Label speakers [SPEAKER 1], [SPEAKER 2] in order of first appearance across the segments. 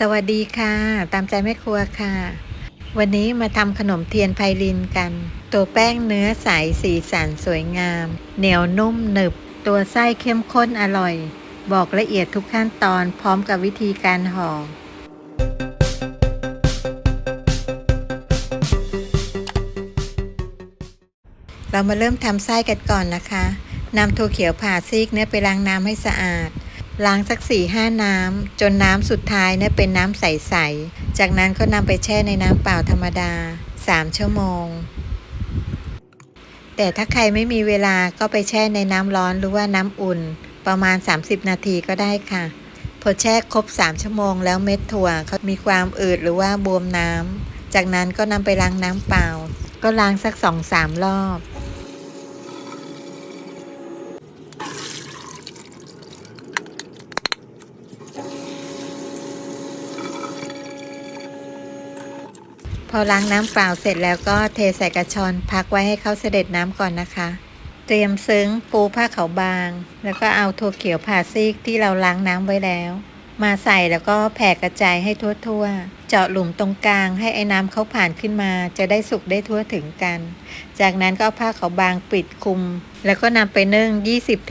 [SPEAKER 1] สวัสดีค่ะ ตามใจแม่ครัวค่ะ วันนี้มาทำขนมเทียนไพลินกัน ตัวแป้งเนื้อใสสีสันสวยงาม เหนียวนุ่มหนึบ ตัวไส้เข้มข้นอร่อย บอกละเอียดทุกขั้นตอนพร้อมกับวิธีการห่อเรามาเริ่มทำไส้กันก่อนนะคะนำถั่วเขียวผ่าซีกเนี่ยไปล้างน้ำให้สะอาด ล้างสัก4ี่ห้าน้ำจนน้ำสุดท้ายเนี่ยเป็นน้ำใสๆ จากนั้นก็นำไปแช่ในน้ำเปล่าธรรมดา 3 ชั่วโมง แต่ถ้าใครไม่มีเวลาก็ไปแช่ในน้ำร้อนหรือว่าน้ำอุ่น ประมาณ 30 นาทีก็ได้ค่ะ พอแช่ครบ 3 ชั่วโมงแล้วเม็ดถั่วเขามีความอืดหรือว่าบวมน้ำ จากนั้นก็นำไปล้างน้ำเปล่า ก็ล้างสัก2-3รอบ พอล้างน้ำเปล่าเสร็จแล้วก็เทใส่กระชอนพักไว้ให้เขาเสด็จน้ำก่อนนะคะ เตรียมซึ้งปูผ้าขาวบาง แล้วก็เอาถั่วเขียวผ่าซีกที่เราล้างน้ำไว้แล้ว มาใส่แล้วก็แผ่กระจายให้ทั่วๆ เจาะหลุมตรงกลางให้ไอ้น้ำเขาผ่านขึ้นมา จะได้สุกได้ทั่วถึงกัน จากนั้นก็เอาผ้าขาวบางปิดคุม แล้วก็นำไปนึ่ง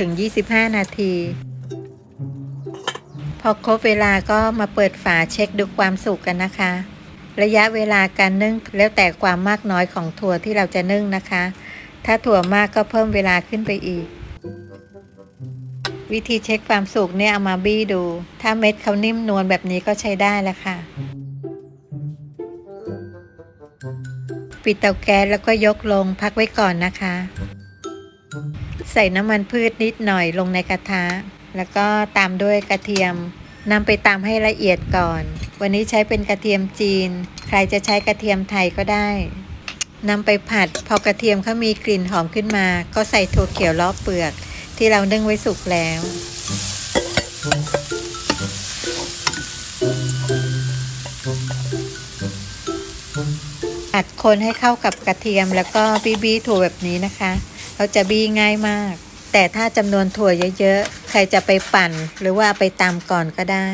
[SPEAKER 1] 20-25 นาทีพอครบเวลาก็มาเปิดฝาเช็คดูความสุกกันนะคะ ระยะเวลาการนึ่งแล้วแต่ความมากน้อยของถั่วที่เราจะนึ่งนะคะ ถ้าถั่วมากก็เพิ่มเวลาขึ้นไปอีก วิธีเช็คความสุกเนี่ยเอามาบี้ดู ถ้าเม็ดเขานิ่มนวลแบบนี้ก็ใช้ได้แล้วค่ะ ปิดเตาแก๊สแล้วก็ยกลงพักไว้ก่อนนะคะ ใส่น้ำมันพืชนิดหน่อยลงในกระทะ แล้วก็ตามด้วยกระเทียมนำไปตามให้ละเอียดก่อน วันนี้ใช้เป็นกระเทียมจีน ใครจะใช้กระเทียมไทยก็ได้นำไปผัด พอกระเทียมเขามีกลิ่นหอมขึ้นมา ก็ใส่ถั่วเขียวล้อเปลือก ที่เรานึ่งไว้สุกแล้วผัดคนให้เข้ากับกระเทียมแล้วก็บี้บี้ถั่วแบบนี้นะคะ เราจะบี้ง่ายมาก แต่ถ้าจำนวนถั่วเยอะๆ ใครจะไปปั่น หรือว่าไปตำก่อนก็ได้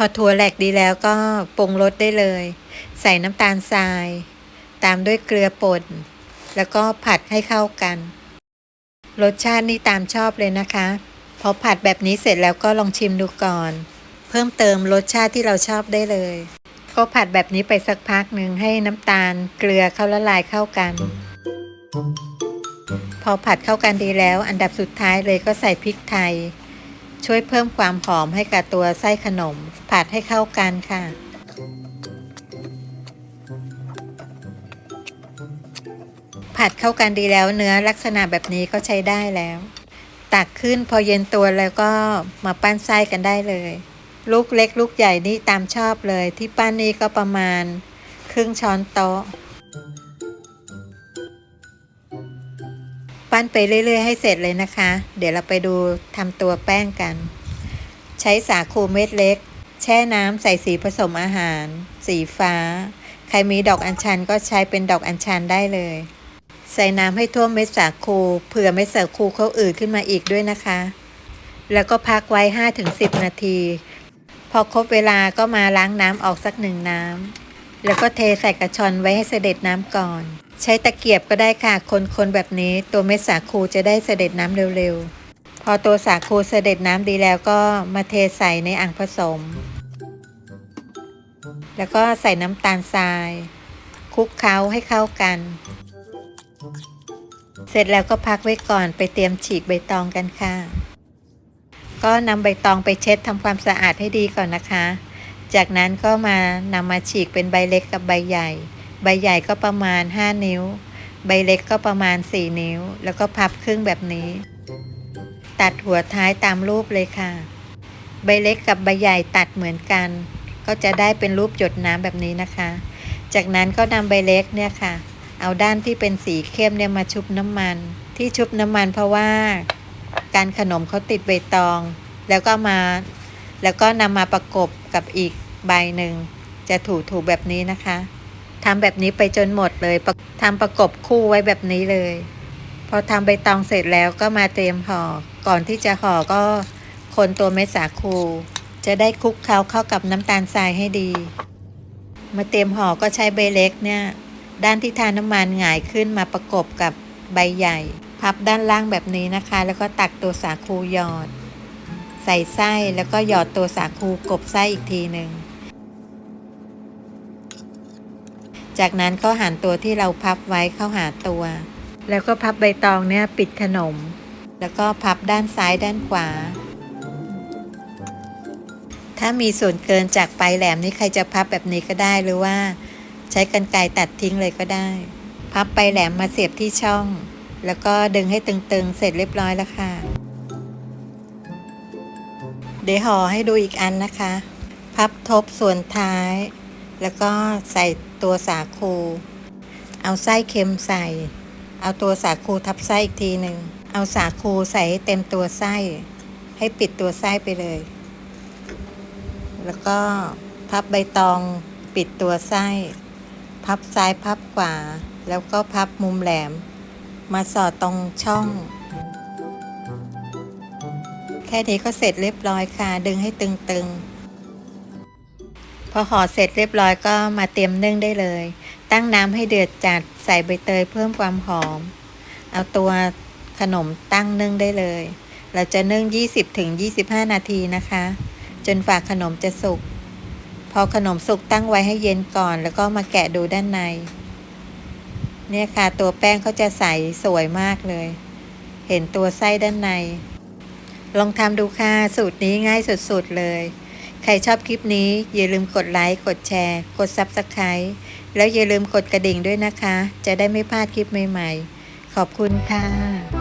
[SPEAKER 1] พอถั่วแหลกดีแล้วก็ปรุงรสได้เลย ใส่น้ำตาลทราย ตามด้วยเกลือป่น แล้วก็ผัดให้เข้ากัน รสชาตินี่ตามชอบเลยนะคะ พอผัดแบบนี้เสร็จแล้วก็ลองชิมดูก่อน เพิ่มเติมรสชาติที่เราชอบได้เลย ก็ผัดแบบนี้ไปสักพักหนึ่งให้น้ำตาลเกลือเข้าละลายเข้ากัน พอผัดเข้ากันดีแล้ว อันดับสุดท้ายเลยก็ใส่พริกไทย ช่วยเพิ่มความหอมให้กับตัวไส้ขนม ผัดให้เข้ากันค่ะ ผัดเข้ากันดีแล้วเนื้อลักษณะแบบนี้ก็ใช้ได้แล้ว ตักขึ้นพอเย็นตัวแล้วก็มาปั้นไส้กันได้เลย ลูกเล็กลูกใหญ่นี่ตามชอบเลย ที่ปั้นนี่ก็ประมาณ ครึ่งช้อนโต๊ะ ปั้นไปเรื่อย ๆ ให้เสร็จเลยนะคะ เดี๋ยวเราไปดูทำตัวแป้งกัน ใช้สาคูเม็ดเล็ก แช่น้ำใส่สีผสมอาหาร สีฟ้า ใครมีดอกอัญชันก็ใช้เป็นดอกอัญชันได้เลย ใส่น้ำให้ท่วมเม็ดสาคูเผื่อเม็ดสาคูเขาอืดขึ้นมาอีกด้วยนะคะ แล้วก็พักไว้ 5-10 นาที พอครบเวลาก็มาล้างน้ำออกสักหนึ่งน้ำแล้วก็เทใส่กระชอนไว้ให้เสด็จน้ำก่อน ใช้ตะเกียบก็ได้ค่ะ คนๆแบบนี้ตัวเม็ดสาคูจะได้เสด็จน้ำเร็วๆ พอตัวสาคูเสด็จน้ำดีแล้วก็มาเทใส่ในอ่างผสม แล้วก็ใส่น้ำตาลทราย คลุกเคล้าให้เข้ากัน เสร็จแล้วก็พักไว้ก่อนไปเตรียมฉีกใบตองกันค่ะ ก็นำใบตองไปเช็ดทำความสะอาดให้ดีก่อนนะคะ จากนั้นก็มานำมาฉีกเป็นใบเล็กกับใบใหญ่ ใบใหญ่ก็ประมาณ 5 นิ้ว ใบเล็กก็ประมาณ 4 นิ้ว แล้วก็พับครึ่งแบบนี้ ตัดหัวท้ายตามรูปเลยค่ะ ใบเล็กกับใบใหญ่ตัดเหมือนกัน ก็จะได้เป็นรูปหยดน้ำแบบนี้นะคะ จากนั้นก็นำใบเล็กเนี่ยค่ะ เอาด้านที่เป็นสีเข้มเนี่ยมาชุบน้ำมัน ที่ชุบน้ำมันเพราะว่า การขนมเขาติดใบตอง แล้วก็มา แล้วก็นำมาประกบกับอีกใบหนึ่งจะถูถูแบบนี้นะคะ ทำแบบนี้ไปจนหมดเลยทำประกบคู่ไว้แบบนี้เลย พอทำใบตองเสร็จแล้วก็มาเตรียมห่อ ก่อนที่จะห่อก็คนตัวเม็ดสาคู จะได้คลุกเคล้าเข้ากับน้ำตาลทรายให้ดี มาเตรียมห่อก็ใช้ใบเล็กเนี่ย ด้านที่ทาน้ำมันหงายขึ้นมาประกบกับใบใหญ่ พับด้านล่างแบบนี้นะคะ แล้วก็ตักตัวสาคูหยอด ใส่ไส้แล้วก็หยอดตัวสาคูกบไส้อีกทีหนึ่ง จากนั้นก็หันตัวที่เราพับไว้เข้าหาตัว แล้วก็พับใบตองเนี่ยปิดขนม แล้วก็พับด้านซ้ายด้านขวา ถ้ามีส่วนเกินจากปลายแหลมนี่ใครจะพับแบบนี้ก็ได้หรือว่า ใช้กรรไกรตัดทิ้งเลยก็ได้ พับปลายแหลมมาเสียบที่ช่อง แล้วก็ดึงให้ตึงๆ เสร็จเรียบร้อยแล้วค่ะ เดี๋ยวห่อให้ดูอีกอันนะคะ พับทบส่วนท้าย แล้วก็ใส่ ตัวสาคู เอาไส้เค็มใส่ เอาตัวสาคูทับไส้อีกทีหนึ่ง เอาสาคูใส่ให้เต็มตัวไส้ ให้ปิดตัวไส้ไปเลย แล้วก็พับใบตองปิดตัวไส้ พับซ้ายพับขวา แล้วก็พับมุมแหลม มาสอดตรงช่อง แค่นี้ก็เสร็จเรียบร้อยค่ะ ดึงให้ตึงๆ พอห่อเสร็จเรียบร้อยก็มาเตรียมนึ่งได้เลย ตั้งน้ำให้เดือดจัดใส่ใบเตยเพิ่มความหอม เอาตัวขนมตั้งนึ่งได้เลย เราจะนึ่ง 20-25 นาทีนะคะ จนฝาขนมจะสุก พอขนมสุกตั้งไว้ให้เย็นก่อน แล้วก็มาแกะดูด้านใน เนี่ยค่ะตัวแป้งเขาจะใสสวยมากเลย เห็นตัวไส้ด้านใน ลองทำดูค่ะสูตรนี้ง่ายสุดๆเลย รชอบคลิปนี้อย่าลืมกดไลค์ กดแชร์ กด Subscribe แล้วอย่าลืมกดกระดิ่งด้วยนะคะ จะได้ไม่พลาดคลิปใหม่ ๆ ขอบคุณค่ะ